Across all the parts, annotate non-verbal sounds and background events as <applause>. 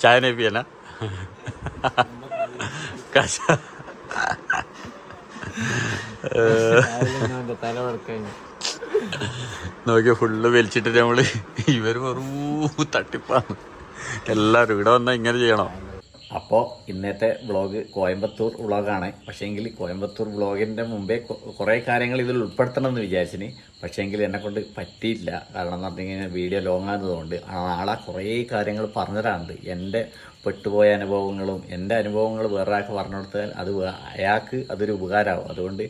चाय नहीं पिया ना कैसा തല വടക്കഴിഞ്ഞു നോക്കിയ ഫുള്ള് വലിച്ചിട്ട് നമ്മള് ഇവര് വെറൂ തട്ടിപ്പാണ് എല്ലാരും ഇവിടെ വന്നാൽ ഇങ്ങനെ ചെയ്യണോ അപ്പോൾ ഇന്നത്തെ വ്ളോഗ് കോയമ്പത്തൂർ വ്ളോഗാണ്. പക്ഷേങ്കിൽ കോയമ്പത്തൂർ വ്ളോഗിന്റെ മുമ്പേ കുറേ കാര്യങ്ങൾ ഇതിൽ ഉൾപ്പെടുത്തണം എന്ന് വിചാരിച്ചിന്. പക്ഷേങ്കിൽ എന്നെക്കൊണ്ട് പറ്റിയില്ല. കാരണം എന്ന് പറഞ്ഞു കഴിഞ്ഞാൽ വീഡിയോ ലോങ് ആകുന്നതുകൊണ്ട് നാളെ കുറേ കാര്യങ്ങൾ പറഞ്ഞതാണ്ട് എന്റെ പെട്ടുപോയ അനുഭവങ്ങളും എന്റെ അനുഭവങ്ങൾ വേറെ ആൾക്ക് പറഞ്ഞു കൊടുത്താൽ അത് അയാൾക്ക് അതൊരു ഉപകാരമാവും അതുകൊണ്ട്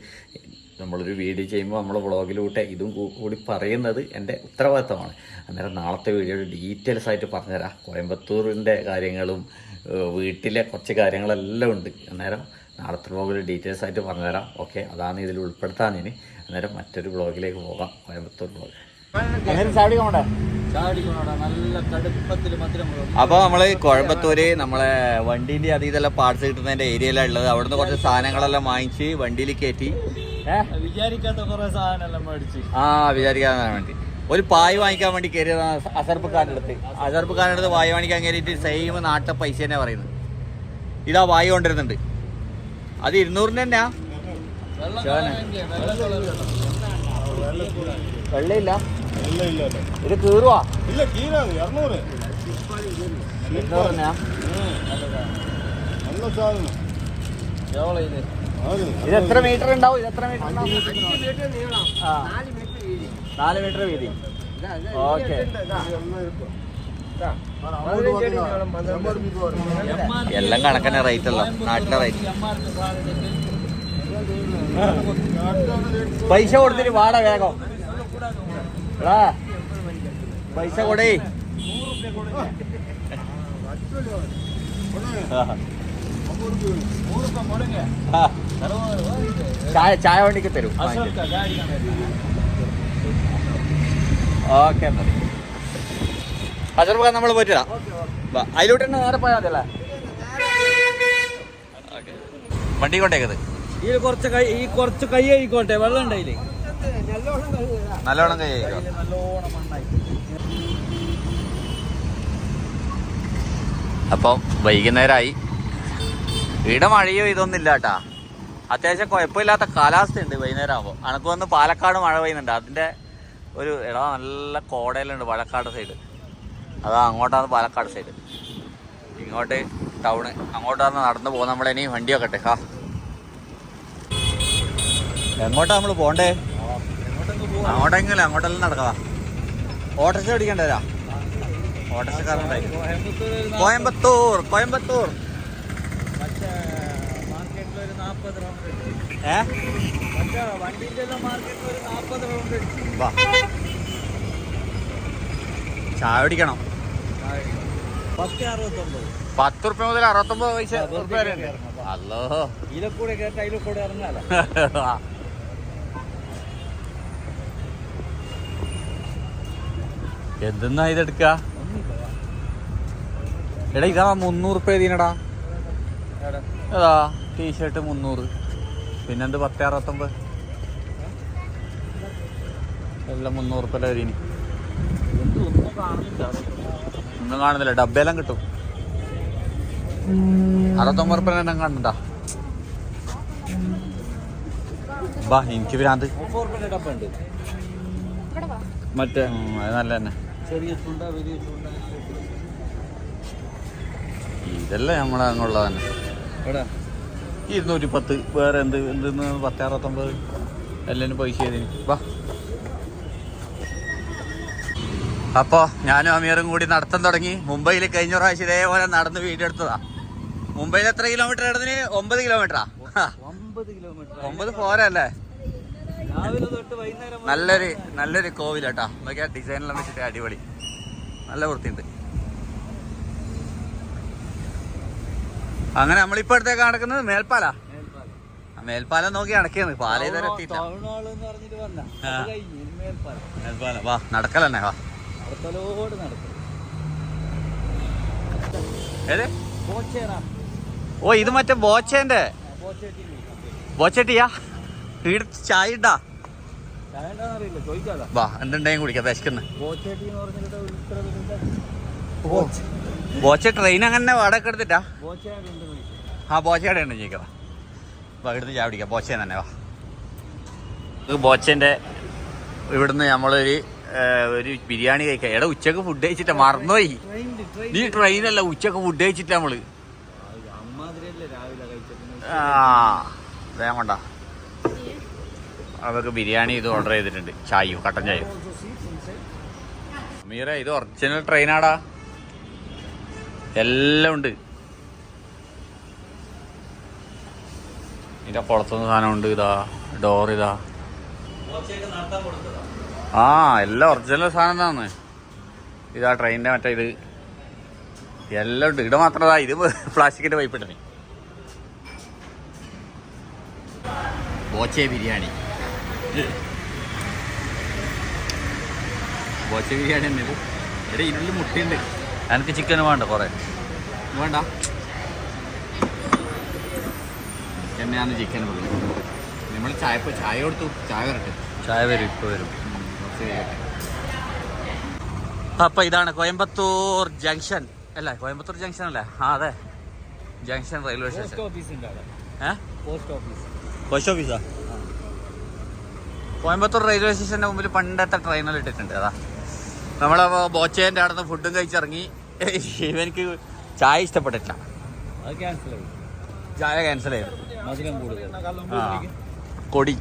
നമ്മളൊരു വീഡിയോ ചെയ്യുമ്പോൾ നമ്മൾ വ്ളോഗിലൂടെ ഇതും കൂടി പറയുന്നത് എന്റെ ഉത്തരവാദിത്തമാണ്. അന്നേരം നാളത്തെ വീഡിയോയിൽ ഡീറ്റെയിൽസ് ആയിട്ട് പറഞ്ഞുതരാം. കോയമ്പത്തൂരിന്റെ കാര്യങ്ങളും വീട്ടിലെ കുറച്ച് കാര്യങ്ങളെല്ലാം ഉണ്ട്. അന്നേരം നാളത്തെ ബ്ലോഗിൽ ഡീറ്റെയിൽസ് ആയിട്ട് പറഞ്ഞുതരാം. ഓക്കെ അതാണ് ഇതിൽ ഉൾപ്പെടുത്താൻ ഇനി. അന്നേരം മറ്റൊരു ബ്ലോഗിലേക്ക് പോകാം. കോയമ്പത്തൂർ ബ്ലോഗ് അപ്പൊ നമ്മൾ കോയമ്പത്തൂര് നമ്മളെ വണ്ടീന്റെ അതീതെല്ലാം പാർട്സ് കിട്ടുന്നതിന്റെ ഏരിയയിലാണ് ഉള്ളത്. അവിടുന്ന് കുറച്ച് സാധനങ്ങളെല്ലാം വാങ്ങിച്ച് വണ്ടിയിൽ കയറ്റി വിചാരിക്കാത്ത കുറെ സാധനം എല്ലാം മേടിച്ച്. ആ വിചാരിക്കാതെ വേണ്ടി. ഒരു പായ് വാങ്ങിക്കാൻ വേണ്ടി കയറിയതാണ് അസർപ്പക്കാരുടെ അടുത്ത്. അസർപ്പക്കാരുടെ അടുത്ത് വായ് വാങ്ങിക്കാൻ കയറിയിട്ട് സെയിം നാട്ടെ പൈസ തന്നെ പറയുന്നത്. ഇതാ വായ് കൊണ്ടിരുന്നുണ്ട് അത് ഇരുന്നൂറിന് തന്നെയാ. വെള്ളയില്ല ഇത് കീറുവാ. ഇത്? എത്ര മീറ്റർ ഉണ്ടാവും? ഇത് എത്ര മീറ്റർ ഉണ്ടാവും. നാല് മീറ്റർ വീതി. ഓക്കെ. എല്ലാം കണക്കന്നെ റേറ്റ് അല്ല. നാട്ടിലെ റേറ്റ് പൈസ കൊടുത്തിട്ട് വാട വേഗം. എടാ പൈസ കൊടേ. ചായ ചായ വണ്ടിക്ക് തരും. ഓക്കെ അച്ഛൻ പോകാൻ നമ്മൾ പോയിട്ടില്ല അതിലോട്ട് തന്നെ നേരെ പോയാൽ മതിയല്ലേ. വണ്ടി കൊണ്ടേക്കത് ഈ കുറച്ച് കൈ ഈ കുറച്ച് കൈ ആയിക്കോട്ടെ വെള്ളം ഉണ്ടായില്ലേ നല്ലോണം കൈ നല്ലോണം മണ്ണായി അപ്പം വൈകുന്നേരമായി ഇവിടെ മഴയോ ഇതൊന്നും ഇല്ല കേട്ടാ. അത്യാവശ്യം കുഴപ്പമില്ലാത്ത കാലാവസ്ഥയുണ്ട് വൈകുന്നേരം ആകുമ്പോൾ അനക്ക് വന്ന് പാലക്കാട് മഴ പെയ്യുന്നുണ്ട്. അതിന്റെ ഒരു എടാ നല്ല കോടയിലുണ്ട് പാലക്കാട് സൈഡ് അതാ അങ്ങോട്ടാണ് പാലക്കാട് സൈഡ് ഇങ്ങോട്ട് ടൗണ് അങ്ങോട്ടാണ് നടന്നു പോകുന്ന നമ്മളിനി വണ്ടി വെക്കട്ടെ ഹാ എങ്ങോട്ടാ നമ്മൾ പോണ്ടേ? അങ്ങോട്ടെങ്കിലും അങ്ങോട്ടെല്ലാം നടക്കാ ഓട്ടോറിക്ഷ പിടിക്കണ്ടേരാ ഓട്ടോറിക്ഷക്കാരുണ്ടായി കോയമ്പത്തൂർ കോയമ്പത്തൂർ. ഏ? ചായ പിടിക്കണം പത്ത് റുപ്യ മുതൽ അറുപത്തൊമ്പത് പൈസ വരെ അല്ലോ. ഇതിലെ കൂടെ കേട്ട അതിലെ കൂടെ ഇറങ്ങാല? <laughs> എന്തെന്നാ ഇതെടുക്ക? എടാ ഇതാ മുന്നൂറ് റുപ്യ ഇതിനടാ ഏതാ ടീഷർട്ട് മുന്നൂറ്. പിന്നെന്ത് പത്ത് അറുപത്തൊമ്പത്? എല്ലാം മുന്നൂറ് റുപ്യ വരീനി. ഒന്നും കാണുന്നില്ല. ഒന്നും കാണുന്നില്ല. ഡബ്ബയെല്ലാം കിട്ടും. അറുപത്തൊമ്പത് റുപ്യ എല്ലാം കാണുന്നുണ്ടാ? ബാ എനിക്ക് ഭ്രാന്ത്. മുപ്പത് ഡബ്ബ ഉണ്ട് മറ്റേ അത് നല്ല തന്നെ. ഇതല്ലേ നമ്മളെ അങ്ങുള്ള തന്നെ. ഇരുന്നൂറ്റി പത്ത് വേറെ എന്ത് എന്ത് പത്ത് അറുപത്തൊമ്പത്. എല്ലാം പൈസ ചെയ്തിന്. വാ. അപ്പോൾ ഞാനും അമീറും കൂടി നടത്തം തുടങ്ങി. മുംബൈയിൽ കഴിഞ്ഞ പ്രാവശ്യം ഇതേപോലെ നടന്ന് വീഡിയോ എടുത്തതാ. മുംബൈയിൽ എത്ര കിലോമീറ്റർ നടന്നിന്? ഒമ്പത് കിലോമീറ്ററാ? ഒമ്പത് പോരല്ലേ? നല്ലൊരു നല്ലൊരു കോവിലാട്ടാ. നോക്കിയാ ഡിസൈനെല്ലാം വെച്ചിട്ട് അടിപൊളി. നല്ല വൃത്തിയുണ്ട്. അങ്ങനെ നമ്മളിപ്പോ അടുത്തേക്ക് നടക്കുന്നത്? മേൽപ്പാല? മേൽപ്പാലം. നോക്കി നടക്കാണ് പാല ഇതുവരെ എത്തിയില്ല ടൗൺ ഹാൾ എന്ന് പറഞ്ഞിട്ട് വന്ന. ആ. അത് കഴിഞ്ഞ് ഇനി മേൽപ്പാലം. മേൽപ്പാലം. വാ നടക്കലെന്നെ വാ. അടുത്തലോട് നടക്കും. ഓ ഇത് മറ്റേ ബോച്ചേന്റെ. ബോച്ചേട്ടിയാ? വീട് ചായ ഇട്ടാ വാ എന്തുണ്ടെങ്കിലും കുടിക്കാം വിശക്കുന്ന. ബോച്ച ട്രെയിൻ അങ്ങനെ വാടക എടുത്തിട്ടാ? ആ ബോച്ചയുടെ ഉണ്ട് ചോദിക്കാം വാ. ഇവിടുന്ന് ചായ പിടിക്കാം ബോച്ചേന്ന് തന്നെ വാ. ബോച്ചേന്റെ ബോച്ചന്റെ ഇവിടുന്ന് നമ്മളൊരു ഒരു ബിരിയാണി കഴിക്കാം. എടാ ഉച്ചയ്ക്ക് ഫുഡ് കഴിച്ചിട്ട് മറന്നുപോയി. നീ ട്രെയിനല്ല ഉച്ചയ്ക്ക് ഫുഡ് കഴിച്ചിട്ട് നമ്മൾ. ആ വേഗം കൊണ്ട അവർക്ക് ബിരിയാണി ഇത് ഓർഡർ ചെയ്തിട്ടുണ്ട്. ചായയും കട്ടൻ ചായയും? മീറ ഇത് ഒറിജിനൽ ട്രെയിനാടാ എല്ലാം ഉണ്ട്. ഇതിന്റെ പുറത്തുനിന്ന് സാധനമുണ്ട് ഇതാ ഡോർ ഇതാ. ആ എല്ലാം ഒറിജിനൽ സാധനം തന്നെ. ഇതാ ട്രെയിനിന്റെ മറ്റേ ഇത്. എല്ലാം ഉണ്ട്. ഇവിടെ മാത്രം ഇതാ ഇത് പ്ലാസ്റ്റിക്കിന്റെ പൈപ്പ് ഇട്ടേ ബോച്ചെ ബിരിയാണി. ബോച്ചെ ബിരിയാണി തന്നെ ഇത്. ഇരുള്ളി ഇതിനുള്ളിൽ മുട്ടയുണ്ട്. എനിക്ക് ചിക്കൻ വേണ്ട കുറെ. വേണ്ട. ചിക്കൻ നമ്മൾ ചായ ഇപ്പോൾ ചായ കൊടുത്തു. ചായ വരട്ടെ. ചായ വരും ഇപ്പൊ വരും. അപ്പൊ ഇതാണ് കോയമ്പത്തൂർ ജംഗ്ഷൻ. അല്ല? കോയമ്പത്തൂർ ജംഗ്ഷൻ അല്ലേ? ആ അതെ. Junction railway station. Post office Coimbatore railway സ്റ്റേഷന്റെ മുമ്പിൽ പണ്ടത്തെ ട്രെയിനിൽ ഇട്ടിട്ടുണ്ട്. അതാ. നമ്മളെ ബോച്ചേന്റെ അവിടെ നിന്ന് ഫുഡും കഴിച്ചിറങ്ങി. ഇവനിക്ക് ചായ ഇഷ്ടപ്പെട്ടില്ല ചായ ക്യാൻസൽ ചെയ്തു കൊടി.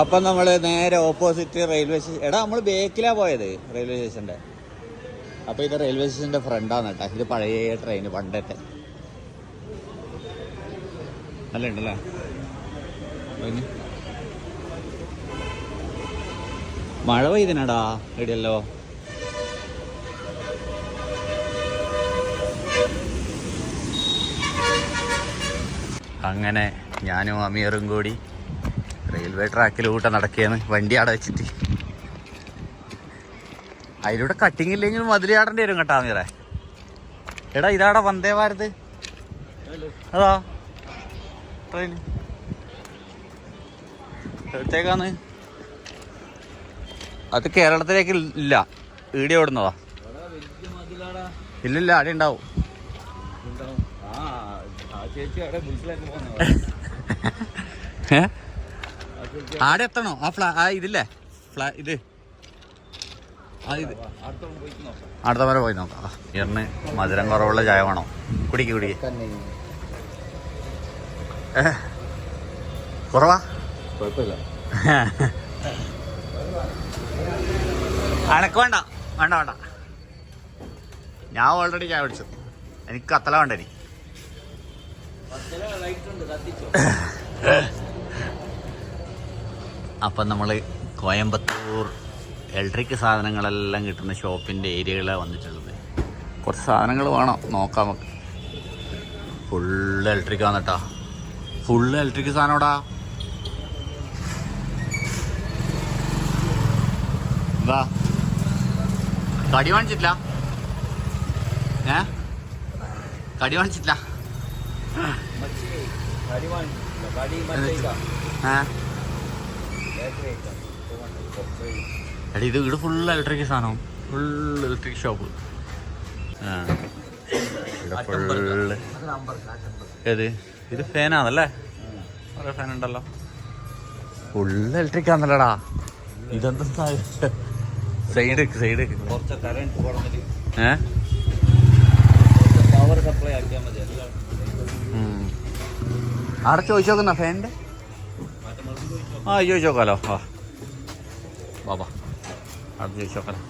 അപ്പം നമ്മൾ നേരെ ഓപ്പോസിറ്റ് റെയിൽവേ സ്റ്റേഷൻ എടാ നമ്മൾ ബേക്കിലാ പോയത് റെയിൽവേ സ്റ്റേഷന്റെ അപ്പോൾ ഇത് റെയിൽവേ സ്റ്റേഷന്റെ ഫ്രണ്ടാണ് കേട്ടോ. ഇത് പഴയ ട്രെയിൻ പണ്ടത്തെ. നല്ല ഉണ്ടല്ലേ? മഴ പെയ്തിനടാ ഇടിയല്ലോ. അങ്ങനെ ഞാനും അമീറും കൂടി റെയിൽവേ ട്രാക്കിലൂടെ നടക്കുകയാണ് വണ്ടി അവിടെ വെച്ചിട്ട്. അതിലൂടെ കട്ടിങ് ഇല്ലെങ്കിൽ മതിൽ ചാടേണ്ടി വരും കേട്ടാ നീറേ എടാ ഇതാടാ വന്ദേ ഭാരത്. അതാ? ട്രെയിൻ. എവിടത്തേക്കാണ് അത് കേരളത്തിലേക്ക് ഇല്ല. ഈടി ഓടുന്നതാ. ഇല്ലില്ല അവിടെ ഉണ്ടാവും ഏ? ആടെ എത്തണോ? ആ ഫ്ലാ ആ ഇതില്ലേ? ഫ്ലാ ഇത്. അടുത്ത വരെ പോയി നോക്കാം. ഇറിന് മധുരം കുറവുള്ള ചായ വേണോ? കുടിക്ക് കുടിക്ക്? കുറവാ? അനക്ക് വേണ്ട. വേണ്ട വേണ്ട. ഞാൻ ഓൾറെഡി ചായ കുടിച്ചു. എനിക്ക് കത്തല വേണ്ട ഇനി. ലൈറ്റ് ഉണ്ട് കത്തിച്ചോ? <laughs> അപ്പം നമ്മൾ കോയമ്പത്തൂർ ഇലക്ട്രിക് സാധനങ്ങളെല്ലാം കിട്ടുന്ന ഷോപ്പിന്റെ ഏരിയകളാണ് വന്നിട്ടുള്ളത്. കുറച്ച് സാധനങ്ങൾ വേണം നോക്കാം നമുക്ക്. ഫുള്ള് ഇലക്ട്രിക് വന്നിട്ടാ ഫുള്ള് ഇലക്ട്രിക് സാധനോടാ എന്താ കടി വാങ്ങിച്ചിട്ടില്ല? ഏ? കടി വാങ്ങിച്ചിട്ടില്ല? ഏ? എടി ഇത് വീട് ഫുൾ ഇലക്ട്രിക് സാധനം ഫുൾ ഇലക്ട്രിക് ഷോപ്പ് ആ. ഇവിടെ ഫുള്ള് ഏത്? ഇത് ഫാനാണല്ലേ കുറേ ഫാൻ ഉണ്ടല്ലോ. ഫുൾ ഇലക്ട്രിക് ആണല്ലോടാ. ഇതെന്താ സൈഡ് സൈഡ് കുറച്ച് കറണ്ട് കുറഞ്ഞിട്ട് ഏ? പവർ സപ്ലൈ ആക്കിയാൽ മതി. ആടെ ചോദിച്ചു നോക്കുന്ന ഫാനിന്റെ ആ ചോദിച്ചു നോക്കാലോ ആ ബാബാ അവിടെ ചോദിച്ചു നോക്കാലോ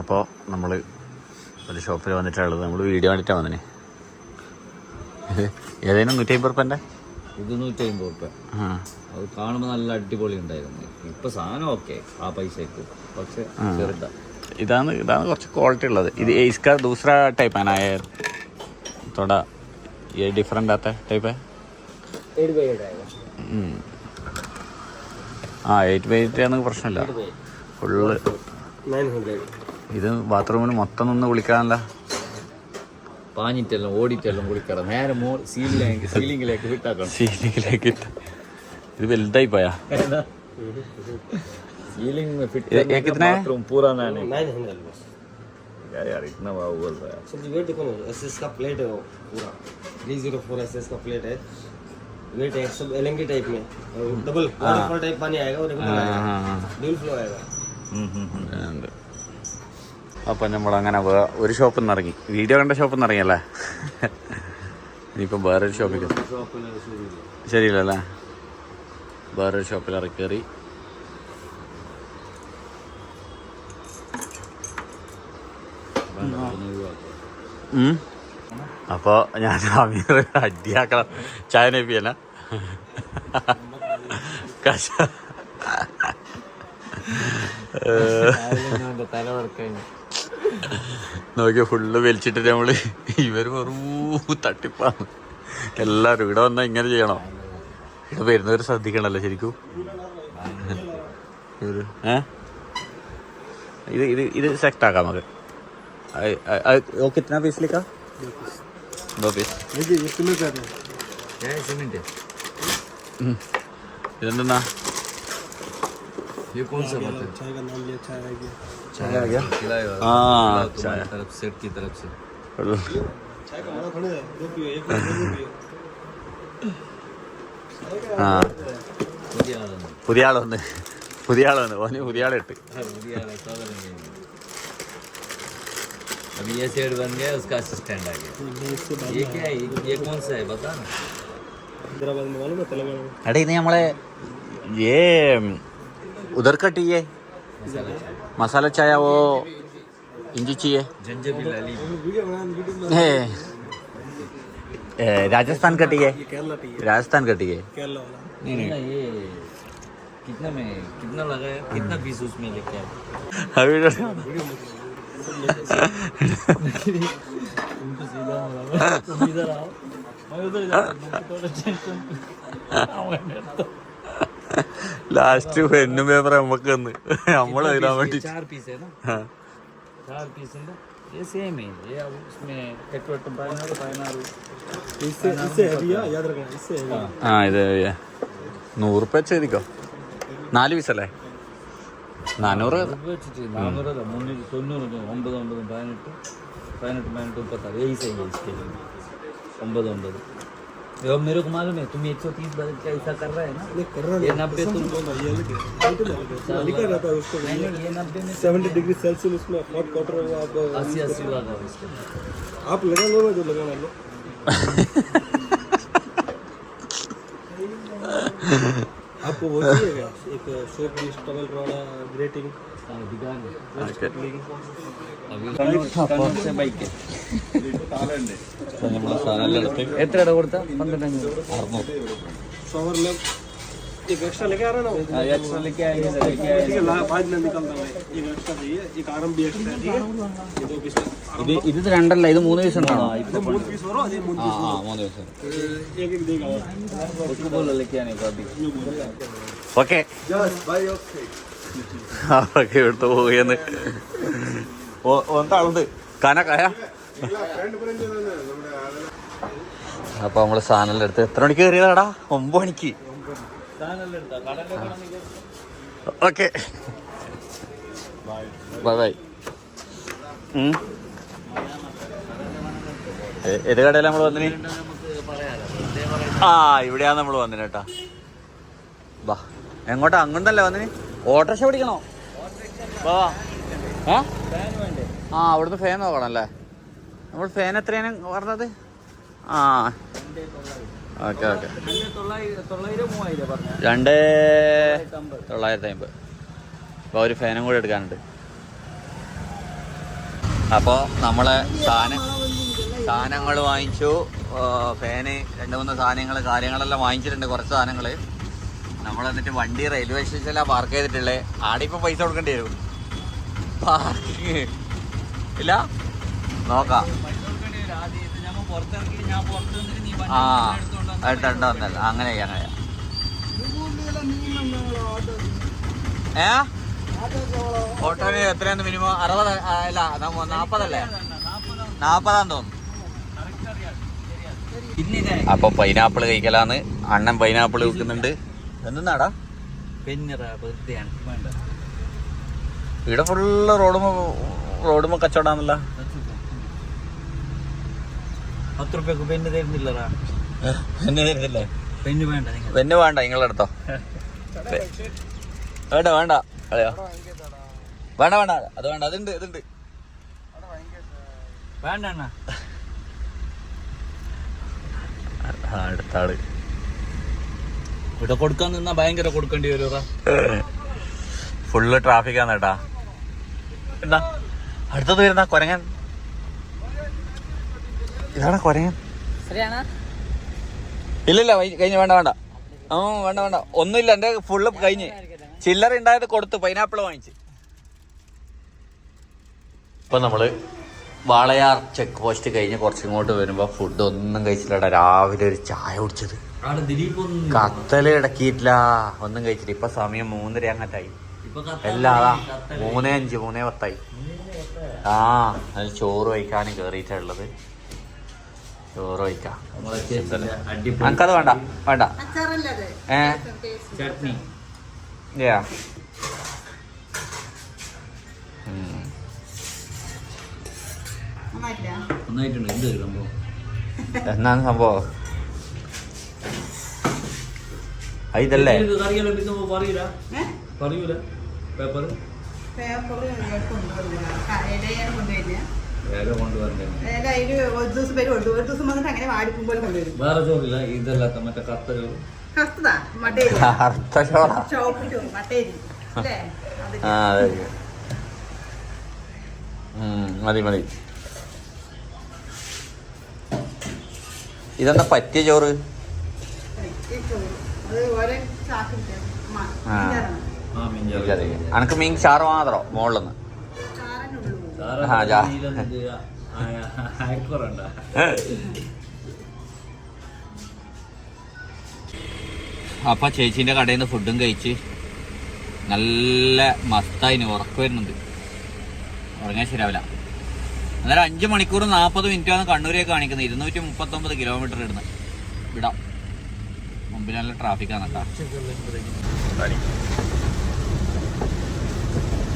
അപ്പോൾ നമ്മൾ ഒരു ഷോപ്പിൽ വന്നിട്ടുള്ളത് നമ്മൾ വീഡിയോ കണ്ടിട്ടാണ് വന്നിനെ ഇത് ഏതേനും നൂറ്റി അമ്പത് റുപ്പൻ്റെ ഇത് നൂറ്റി അമ്പത് റുപ്യ ആ അത് കാണുമ്പോൾ നല്ല അടിപൊളി ഉണ്ടായിരുന്നു ഇപ്പൊ സാധനം ഓക്കെ ആ പൈസക്ക് പക്ഷെ ആ. ചെറുതാ ഇതാണ് ഇതാണ് കുറച്ച് ക്വാളിറ്റി ഉള്ളത് ഇത് इसका दूसरा टाइप है ना ये थोड़ा ये डिफरेंट आता है टाइप है ഉം. ആ എയ്റ്റ് ബൈ എയ്റ്റ് ആണെങ്കിൽ പ്രശ്നമില്ല ഫുള്ള് ഇത് ബാത്റൂമിൽ മൊത്തം നിന്ന് വിളിക്കാനല്ല പാഞ്ഞിട്ടെല്ലാം ഓടിട്ടെല്ലാം കുളിക്കണം നേരെ മോ സീലിലേക്ക് സീലിംഗിലേക്ക് വിട്ടാക്കണം സീലിംഗിലേക്ക് ഇട്ട് ഇത് വലുതായി പോയാ सीलिंग में फिट ये- ये कितना है? बाथरूम पूरा नया नाइन हंड्रेड बस क्या यार इतना भाव बोल रहा है सर जी वेट देखो ना एस एस का प्लेट है वो पूरा three zero four S S का प्लेट है वेट है सब एल टाइप में और डबल वाटरफॉल टाइप पानी आएगा और रेगुलर आएगा ड्यूल फ्लो आएगा ഉണ്ട് അപ്പം നമ്മളങ്ങനെ വേ- ഒരു ഷോപ്പിൽ നിന്ന് ഇറങ്ങി വീഡിയോ കണ്ട ഷോപ്പിൽ നിന്ന് ഇറങ്ങിയല്ലേ ഇനിയിപ്പം വേറൊരു ഷോപ്പിൽ ശരിയല്ലല്ലേ വേറൊരു ഷോപ്പിൽ ഇറക്കി കയറി ഉം. അപ്പോൾ ഞാൻ അമീർ അടിയാക്കണം ചായ നെപ്പിയല്ല കഷ നോക്കിയ ഫുള്ള് വലിച്ചിട്ട് നമ്മൾ ഇവർ വെറൂ തട്ടിപ്പാണ്. എല്ലാരും ഇവിടെ വന്നാ ഇങ്ങനെ ചെയ്യണോ? ഇവിടെ വരുന്നവർ ശ്രദ്ധിക്കണല്ലോ ശരിക്കും. ഏഹ് ഇത് ഇത് ഇത് സെക്ട് ആക്കാം നമുക്ക് ഓക്കെ എത്ര पीस लिखा दो पीस सीमेंट है इधर ना ये कौन सा बात है चाय का नाम लिया चाय आ गया चाय आ गया खिलाया हां चाय तरफ सेट की तरफ से चाय का मजा थोड़े दो पियो एक पियो ആ പുതിയ ആളുണ്ട് പുതിയ ആളുണ്ട് ഓന് പുതിയ ആളിട്ട് പുതിയ ആളെ अब ये सेठ बन गया उसका असिस्टेंट आ गया। ये क्या है? ये कौन सा है? बता ना। अरे नहीं हमारे ये उधर का टी है। मसाला चाय। वो इंजी ची है। राजस्थान का टी है। राजस्थान का टी है। कितना में कितना लगा है? कितना पीस उसमें लेके आया आए इधर आओ मैं उधर जाऊँ थोड़ा टेंशन ലാസ്റ്റ് പെന്നും പേപ്പർ നമുക്ക് തന്ന് നമ്മൾ എഴുതാൻ വേണ്ടി चार पीस है ना हाँ। चार पीस है ना ये सेम है ये अब उसमें एक वट पाइनारू पाइनारू इससे इससे हैवी है याद रखना इससे हैवी ആ ഇത് നൂറ് രൂപ വെച്ച് എഴുതിക്കോ നാല് പീസല്ലേ നാനൂറ് വെച്ചിട്ട് നാനൂറല്ല മുന്നൂറ്റി തൊണ്ണൂറ് ഒമ്പത് ഒമ്പത് പതിനെട്ട് പതിനെട്ട് പതിനെട്ട് മുപ്പത്താറ് यही सही है इसके लिए ഒമ്പത് ഒമ്പത് ये अब मेरे को मालूम है तुम एक सौ तीस का ऐसा कर रहे हैं ना नहीं कर रहा ये नब्बे तुम ये लिखा लिखा रहता है उसको नहीं नहीं ये नब्बे में सेवेंटी डिग्री सेल्सियस उसमें हॉट वाटर आप अस्सी अस्सी लगा हुआ इसके आप लगा लो ना जो लगाना लो आपको वो चाहिए क्या एक शो पीस टवल वाला ग्रेटिंग हाँ, दिखा दे। നമ്മളെ സാധനം എടുത്ത് എത്രയുടെ കൊടുത്ത പന്ത്രണ്ട് അറുന്നൂറ് शॉवर में एक एक्स्ट्रा लेके आ रहा है ना वो? एक्स्ट्रा लेके आएंगे सर लेके ठीक है ला- बाद में निकलता हूँ मैं एक एक्स्ट्रा चाहिए एक आरम भी एक्स्ट्रा है ठीक है ये दो पीस ഇത് ഇത് രണ്ടല്ല ഇത് മൂന്ന് പീസ് ഉണ്ടാണോ मून पीस हो रहा है मून ആ ആ മൂന്ന് പീസ് एक एक देगा उसको बोलो लेके आने को अभी ഓക്കെ അവരൊക്കെ എടുത്ത് പോവുകയെന്ന് ഒന്നാളുണ്ട് കനക്കായ അപ്പൊ നമ്മള് സാധനം എടുത്ത് എത്ര മണിക്ക് കയറിയതാടാ ഒമ്പത് മണിക്ക് ഓക്കെ. Bye bye. ഏത് കടയിലാണ് നമ്മൾ വന്നിന്? ആ ഇവിടെയാണ് നമ്മൾ വന്നിന് കേട്ടാ. ബാ എങ്ങോട്ടാ? അങ്ങോട്ടല്ലേ വന്നിന്? ഓട്ടോറിക്ഷ പിടിക്കണോ? വാ ആ അവിടുന്ന് ഫാൻ നോക്കണം അല്ലേ നമ്മൾ ഫാൻ എത്രയാണ് പറഞ്ഞത്? ആ. Okay okay. രണ്ട് തൊള്ളായിരത്തി അമ്പത് അപ്പോൾ ഒരു ഫാനും കൂടെ എടുക്കാനുണ്ട്. അപ്പോൾ നമ്മളെ സാധനം സാധനങ്ങൾ വാങ്ങിച്ചു. ഫാന് രണ്ട് മൂന്ന് സാധനങ്ങൾ കാര്യങ്ങളെല്ലാം വാങ്ങിച്ചിട്ടുണ്ട് കുറച്ച് സാധനങ്ങൾ. നമ്മൾ എന്നിട്ട് വണ്ടി റെയിൽവേ സ്റ്റേഷനിലാണ് പാർക്ക് ചെയ്തിട്ടുള്ളത് ആടെ ഇപ്പോൾ പൈസ കൊടുക്കേണ്ടി വരും. പാർക്കിങ് ഇല്ല? നോക്കാം. ആ. എടുത്തോണ്ട് വന്നല്ല അങ്ങനെ അങ്ങനെ. ഏ? ഓട്ടോന് എത്രയാണ് മിനിമം അറുപത് അല്ല നാപ്പതല്ലേ? നാപ്പതാന്ന് തോന്നുന്നു. അപ്പൊ പൈനാപ്പിൾ കഴിക്കലാന്ന് അണ്ണൻ പൈനാപ്പിൾ വിൽക്കുന്നുണ്ട് എന്തെന്നാടാ? ഇവിടെ ഫുള്ള് റോഡും റോഡുമ കച്ചവടാന്നല്ല. പത്ത് റുപ്യക്ക് പെണ്ണ് തരുന്നില്ലടാ തരുന്നില്ലേ പെണ്ണ് വേണ്ട നിങ്ങൾ. വേണ്ട വേണ്ട നിങ്ങളെടുത്തോ വേണ്ട വേണ്ട. അതെയോ? വേണ്ട വേണ്ട. അത് വേണ്ട അതുണ്ട് ഇതുണ്ട് വേണ്ട അടുത്ത ആൾ. ഇവിടെ കൊടുക്കാൻ നിന്നാ ഭയങ്കര കൊടുക്കേണ്ടി വരും ഫുള്ള് ട്രാഫിക് ആണ് കേട്ടാ. എന്താ? അടുത്തത് വരുന്ന കൊരങ്ങൻ. ഇതാണ് കൊരങ്ങൻ. ഇല്ലില്ല കഴിഞ്ഞ് വേണ്ട വേണ്ട. ആ വേണ്ട വേണ്ട. ഒന്നുമില്ല എന്റെ ഫുള്ള് കഴിഞ്ഞ്. ചില്ലറ ഉണ്ടായത് കൊടുത്തു പൈനാപ്പിൾ വാങ്ങിച്ച്. ഇപ്പൊ നമ്മൾ വാളയാർ ചെക്ക് പോസ്റ്റ് കഴിഞ്ഞ് കുറച്ചിങ്ങോട്ട് വരുമ്പോ ഫുഡ് ഒന്നും കഴിച്ചില്ലടാ. രാവിലെ ഒരു ചായ കുടിച്ചത്. കത്തൽ ഇടക്കിയിട്ടില്ല. ഒന്നും കഴിച്ചില്ല. ഇപ്പൊ സമയം മൂന്നര അങ്ങട്ടായി. എല്ലാതാ മൂന്നേ അഞ്ച് മൂന്നേ പത്തായി. ആ അത് ചോറ് വയ്ക്കാനും കേറിയിട്ടുള്ളത് ചോറ് എനിക്കത് വേണ്ട വേണ്ട. ഏ? എന്നാണ് സംഭവം? അതല്ലേ ഇതല്ലേ? പറയൂല? പേപ്പർ വേഗം കൊണ്ടുവരണ്ടേ ഒരു ദിവസം വരും ഒരു ദിവസം വന്നിട്ട് അങ്ങനെ വാടിക്കും പോലെ കൊണ്ടുവരും വേറെ ചോറില്ല ഇതല്ലാത്ത മറ്റേ കത്തരു കസ്തതാ മട്ടേരി. മട്ടേരി. അല്ലേ? മതി മതി. ഇതെന്താ പറ്റിയ ചോറ്? അനക്ക് മീൻ ചാറ് മാത്രം? മുകളിൽ നിന്ന് അപ്പൊ ചേച്ചിന്റെ കടയിൽ നിന്ന് ഫുഡും കഴിച്ച് നല്ല മസ്തായിന് ഉറക്കം വരുന്നുണ്ട്. ഉറങ്ങാൻ ശരിയാവില്ല. അന്നേരം അഞ്ച് മണിക്കൂർ നാൽപ്പത് മിനിറ്റാണ് കണ്ണൂരേക്ക് കാണിക്കുന്നത്. ഇരുന്നൂറ്റി മുപ്പത്തി ഒമ്പത് കിലോമീറ്റർ ഇടുന്നത് വിടാം. മുമ്പിൽ നല്ല ട്രാഫിക്കാണ് കേട്ടോ.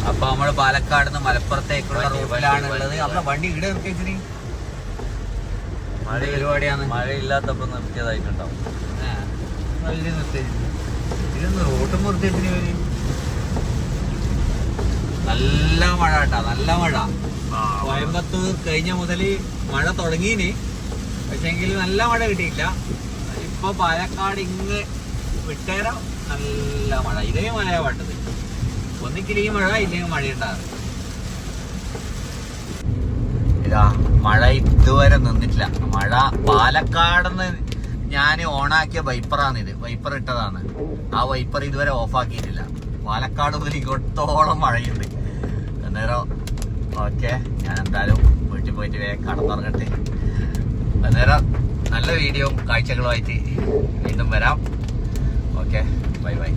അപ്പൊ നമ്മൾ പാലക്കാട് നിന്ന് മലപ്പുറത്തേക്കുള്ള റൂട്ടിലാണ് ഉള്ളത് നമ്മളെ വണ്ടി. ഇവിടെ നിർത്തിച്ചിന് മഴ പരിപാടിയാണ്. മഴ ഇല്ലാത്തപ്പോ നിർത്തിയതായിട്ടുണ്ടാവും ഇതൊന്ന് റോട്ട് മുറിച്ചതിന് നല്ല മഴ കേട്ടാ നല്ല മഴ. കോയമ്പത്തൂർ കഴിഞ്ഞ മുതൽ മഴ തുടങ്ങീന്. പക്ഷെങ്കിൽ നല്ല മഴ കിട്ടിയില്ല. ഇപ്പൊ പാലക്കാട് ഇങ്ങ് വിട്ടേരം നല്ല മഴ. ഇതേ മഴയാ വേണ്ടത് ഒന്നിക്കിൽ ഈ മഴ ഇല്ലെങ്കിൽ മഴ ഇതാ മഴ ഇതുവരെ നിന്നിട്ടില്ല. മഴ പാലക്കാടുന്ന് ഞാൻ ഓണാക്കിയ വൈപ്പറാണ് ഇത്. വൈപ്പർ ഇട്ടതാണ്. ആ വൈപ്പർ ഇതുവരെ ഓഫ് ആക്കിയിട്ടില്ല പാലക്കാട് മുതൽ ഇങ്ങോട്ടോളം മഴയുണ്ട്. അന്നേരം ഓക്കെ ഞാൻ എന്തായാലും വീട്ടിൽ പോയിട്ട് വേഗം കടന്നിറങ്ങട്ടെ. അന്നേരം നല്ല വീഡിയോ കാഴ്ചകളുമായിട്ട് വീണ്ടും വരാം. Okay bye bye.